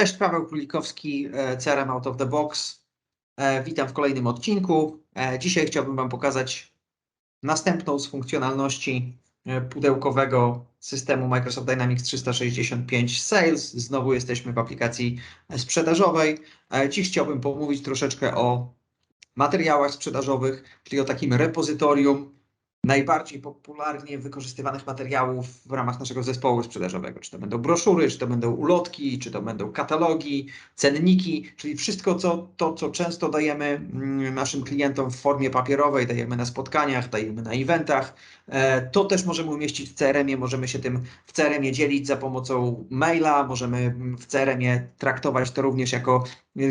Cześć, Paweł Królikowski, e, CRM Out of the Box. E, witam w kolejnym odcinku. E, dzisiaj chciałbym Wam pokazać następną z funkcjonalności pudełkowego systemu Microsoft Dynamics 365 Sales. Znowu jesteśmy w aplikacji sprzedażowej. Dziś chciałbym pomówić troszeczkę o materiałach sprzedażowych, czyli o takim repozytorium najbardziej popularnie wykorzystywanych materiałów w ramach naszego zespołu sprzedażowego. Czy to będą broszury, czy to będą ulotki, czy to będą katalogi, cenniki, czyli wszystko co, to, co często dajemy mm, naszym klientom w formie papierowej, dajemy na spotkaniach, dajemy na eventach. E, to też możemy umieścić w CRM-ie, możemy się tym w CRM-ie dzielić za pomocą maila, możemy w CRM-ie traktować to również jako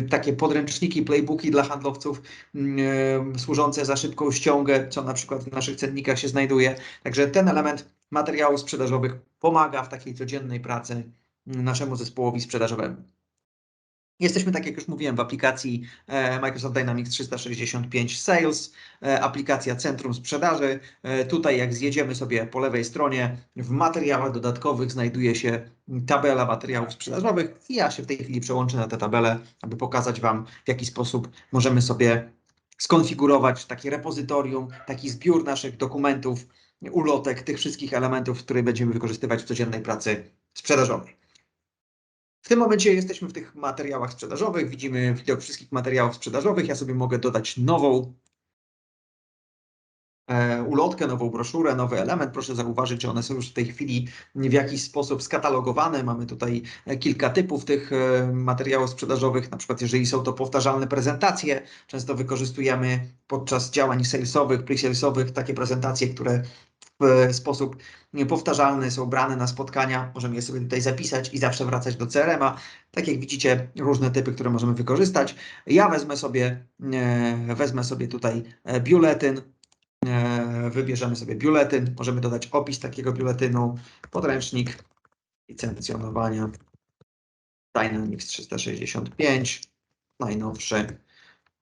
takie podręczniki, playbooki dla handlowców mm, e, służące za szybką ściągę, co na przykład w naszych cennikach się znajduje. Także ten element materiałów sprzedażowych pomaga w takiej codziennej pracy naszemu zespołowi sprzedażowemu. Jesteśmy, tak jak już mówiłem, w aplikacji e, Microsoft Dynamics 365 Sales, e, aplikacja Centrum Sprzedaży. E, tutaj, jak zjedziemy sobie po lewej stronie, w materiałach dodatkowych znajduje się tabela materiałów sprzedażowych i ja się w tej chwili przełączę na tę tabelę, aby pokazać Wam, w jaki sposób możemy sobie skonfigurować takie repozytorium, taki zbiór naszych dokumentów, ulotek, tych wszystkich elementów, które będziemy wykorzystywać w codziennej pracy sprzedażowej. W tym momencie jesteśmy w tych materiałach sprzedażowych, widzimy widok wszystkich materiałów sprzedażowych. Ja sobie mogę dodać nową E, ulotkę, nową broszurę, nowy element. Proszę zauważyć, że one są już w tej chwili w jakiś sposób skatalogowane. Mamy tutaj e, kilka typów tych e, materiałów sprzedażowych, na przykład jeżeli są to powtarzalne prezentacje, często wykorzystujemy podczas działań salesowych, pre-salesowych takie prezentacje, które w sposób powtarzalny są brane na spotkania. Możemy je sobie tutaj zapisać i zawsze wracać do CRM-a. Tak jak widzicie, różne typy, które możemy wykorzystać. Ja wezmę sobie, wezmę sobie tutaj biuletyn, E, wybierzemy sobie biuletyn, możemy dodać opis takiego biuletynu, podręcznik licencjonowania Dynamics 365, najnowszy.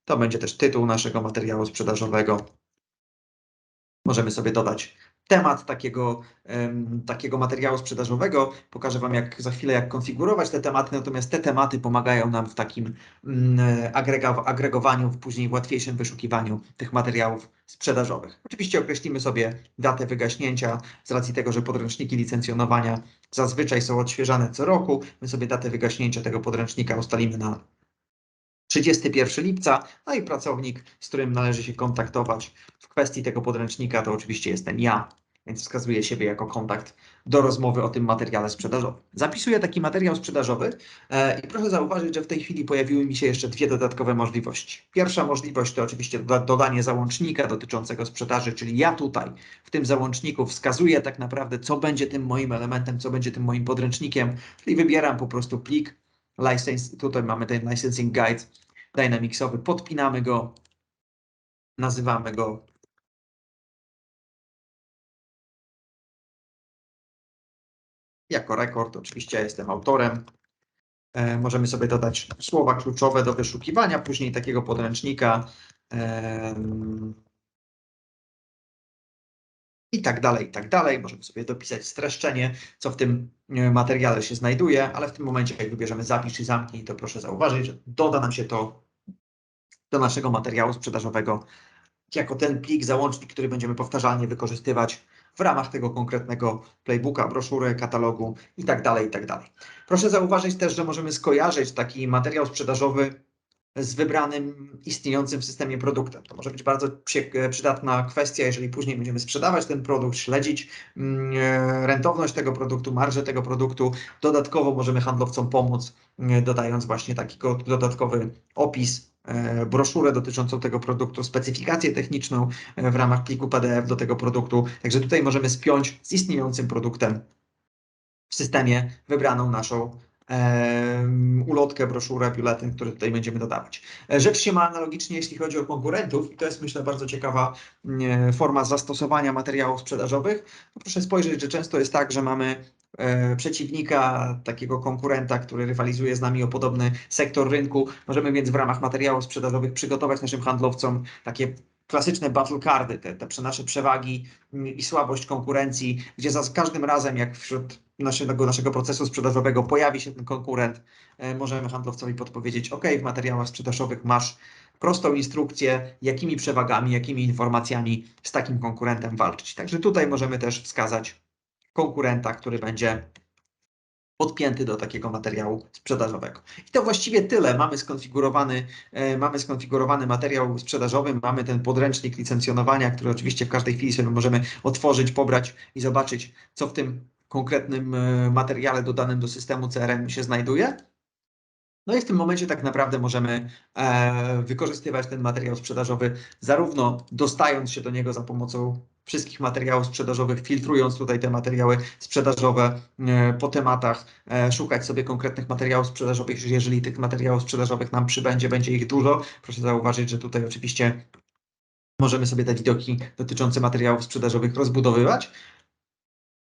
To będzie też tytuł naszego materiału sprzedażowego. Możemy sobie dodać temat takiego, takiego materiału sprzedażowego. Pokażę Wam jak, za chwilę, jak konfigurować te tematy, natomiast te tematy pomagają nam w takim mm, agregowaniu, w później łatwiejszym wyszukiwaniu tych materiałów sprzedażowych. Oczywiście określimy sobie datę wygaśnięcia z racji tego, że podręczniki licencjonowania zazwyczaj są odświeżane co roku. My sobie datę wygaśnięcia tego podręcznika ustalimy na 31 lipca, no i pracownik, z którym należy się kontaktować w kwestii tego podręcznika, to oczywiście jestem ja, więc wskazuję siebie jako kontakt do rozmowy o tym materiale sprzedażowym. Zapisuję taki materiał sprzedażowy e, i proszę zauważyć, że w tej chwili pojawiły mi się jeszcze dwie dodatkowe możliwości. Pierwsza możliwość to oczywiście dodanie załącznika dotyczącego sprzedaży, czyli ja tutaj w tym załączniku wskazuję tak naprawdę, co będzie tym moim elementem, co będzie tym moim podręcznikiem, czyli wybieram po prostu plik, license, tutaj mamy ten licensing guide dynamicsowy, podpinamy go, nazywamy go jako rekord. Oczywiście ja jestem autorem. E, możemy sobie dodać słowa kluczowe do wyszukiwania, później takiego podręcznika. E, i tak dalej, i tak dalej. Możemy sobie dopisać streszczenie, co w tym e, materiale się znajduje, ale w tym momencie, jak wybierzemy zapisz i zamknij, to proszę zauważyć, że doda nam się to do naszego materiału sprzedażowego jako ten plik, załącznik, który będziemy powtarzalnie wykorzystywać w ramach tego konkretnego playbooka, broszury, katalogu i tak dalej, i tak dalej. Proszę zauważyć też, że możemy skojarzyć taki materiał sprzedażowy z wybranym istniejącym w systemie produktem. To może być bardzo przydatna kwestia, jeżeli później będziemy sprzedawać ten produkt, śledzić mm, e, rentowność tego produktu, marżę tego produktu. Dodatkowo możemy handlowcom pomóc, mm, dodając właśnie taki dodatkowy opis, e, broszurę dotyczącą tego produktu, specyfikację techniczną e, w ramach pliku PDF do tego produktu. Także tutaj możemy spiąć z istniejącym produktem w systemie wybraną naszą ulotkę, broszurę, biuletyn, który tutaj będziemy dodawać. E, rzecz się ma analogicznie, jeśli chodzi o konkurentów i to jest myślę bardzo ciekawa forma zastosowania materiałów sprzedażowych. No proszę spojrzeć, że często jest tak, że mamy e, przeciwnika, takiego konkurenta, który rywalizuje z nami o podobny sektor rynku. Możemy więc w ramach materiałów sprzedażowych przygotować naszym handlowcom takie klasyczne battle cardy, te, te nasze przewagi i słabość konkurencji, gdzie za każdym razem, jak wśród naszego, naszego procesu sprzedażowego pojawi się ten konkurent, e, możemy handlowcowi podpowiedzieć, OK, w materiałach sprzedażowych masz prostą instrukcję, jakimi przewagami, jakimi informacjami z takim konkurentem walczyć. Także tutaj możemy też wskazać konkurenta, który będzie podpięty do takiego materiału sprzedażowego. I to właściwie tyle. Mamy skonfigurowany, e, mamy skonfigurowany materiał sprzedażowy, mamy ten podręcznik licencjonowania, który oczywiście w każdej chwili sobie możemy otworzyć, pobrać i zobaczyć, co w tym konkretnym e, materiale dodanym do systemu CRM się znajduje. No i w tym momencie tak naprawdę możemy e, wykorzystywać ten materiał sprzedażowy, zarówno dostając się do niego za pomocą wszystkich materiałów sprzedażowych, filtrując tutaj te materiały sprzedażowe e, po tematach, e, szukać sobie konkretnych materiałów sprzedażowych, jeżeli tych materiałów sprzedażowych nam przybędzie, będzie ich dużo. Proszę zauważyć, że tutaj oczywiście możemy sobie te widoki dotyczące materiałów sprzedażowych rozbudowywać.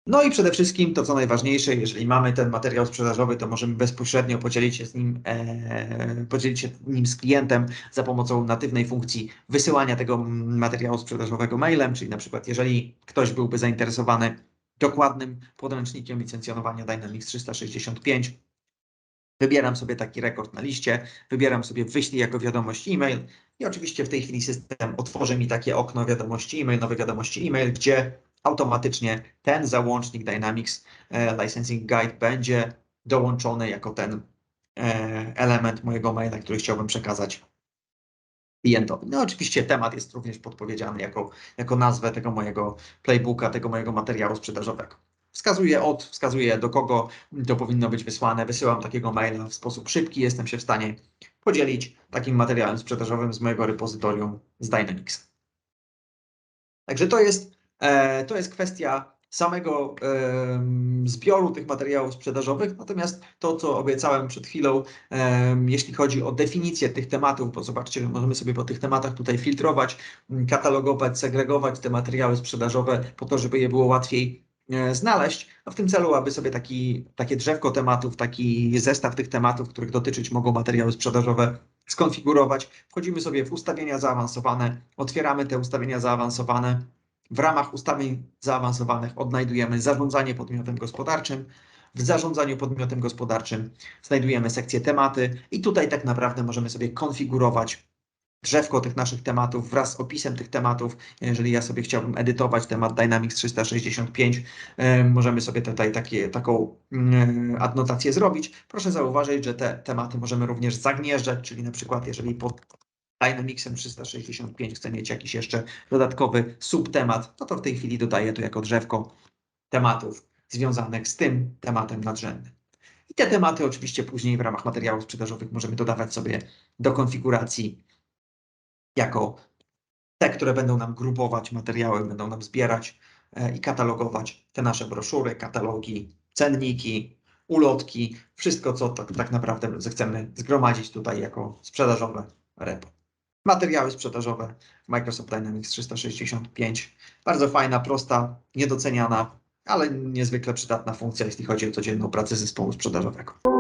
No i przede wszystkim to, co najważniejsze, jeżeli mamy ten materiał sprzedażowy, to możemy bezpośrednio podzielić się z nim, e, podzielić się nim z klientem za pomocą natywnej funkcji wysyłania tego materiału sprzedażowego mailem, czyli na przykład jeżeli ktoś byłby zainteresowany dokładnym podręcznikiem licencjonowania Dynamics 365, wybieram sobie taki rekord na liście, wybieram sobie wyślij jako wiadomość e-mail i oczywiście w tej chwili system otworzy mi takie okno wiadomości e-mail, nowe wiadomości e-mail, gdzie automatycznie ten załącznik Dynamics e, Licensing Guide będzie dołączony jako ten e, element mojego maila, który chciałbym przekazać klientowi. No oczywiście temat jest również podpowiedziany jako, jako nazwę tego mojego playbooka, tego mojego materiału sprzedażowego. Wskazuję od, wskazuję do kogo to powinno być wysłane, wysyłam takiego maila w sposób szybki, jestem się w stanie podzielić takim materiałem sprzedażowym z mojego repozytorium z Dynamics. Także to jest to jest kwestia samego zbioru tych materiałów sprzedażowych. Natomiast to, co obiecałem przed chwilą, jeśli chodzi o definicję tych tematów, bo zobaczcie, że możemy sobie po tych tematach tutaj filtrować, katalogować, segregować te materiały sprzedażowe po to, żeby je było łatwiej e, znaleźć, a w tym celu, aby sobie taki, takie drzewko tematów, taki zestaw tych tematów, których dotyczyć mogą materiały sprzedażowe, skonfigurować. Wchodzimy sobie w ustawienia zaawansowane, otwieramy te ustawienia zaawansowane, w ramach ustawień zaawansowanych odnajdujemy zarządzanie podmiotem gospodarczym. W zarządzaniu podmiotem gospodarczym znajdujemy sekcję tematy i tutaj tak naprawdę możemy sobie konfigurować drzewko tych naszych tematów wraz z opisem tych tematów. Jeżeli ja sobie chciałbym edytować temat Dynamics 365, możemy sobie tutaj takie, taką mm, adnotację zrobić. Proszę zauważyć, że te tematy możemy również zagnieżdżać, czyli na przykład jeżeli pod Dynamicsem 365 chcę mieć jakiś jeszcze dodatkowy subtemat, no to w tej chwili dodaję to jako drzewko tematów związanych z tym tematem nadrzędnym. I te tematy oczywiście później w ramach materiałów sprzedażowych możemy dodawać sobie do konfiguracji jako te, które będą nam grupować materiały, będą nam zbierać e, i katalogować te nasze broszury, katalogi, cenniki, ulotki, wszystko, co tak, tak naprawdę zechcemy zgromadzić tutaj jako sprzedażowe repo. Materiały sprzedażowe Microsoft Dynamics 365. Bardzo fajna, prosta, niedoceniana, ale niezwykle przydatna funkcja, jeśli chodzi o codzienną pracę zespołu sprzedażowego.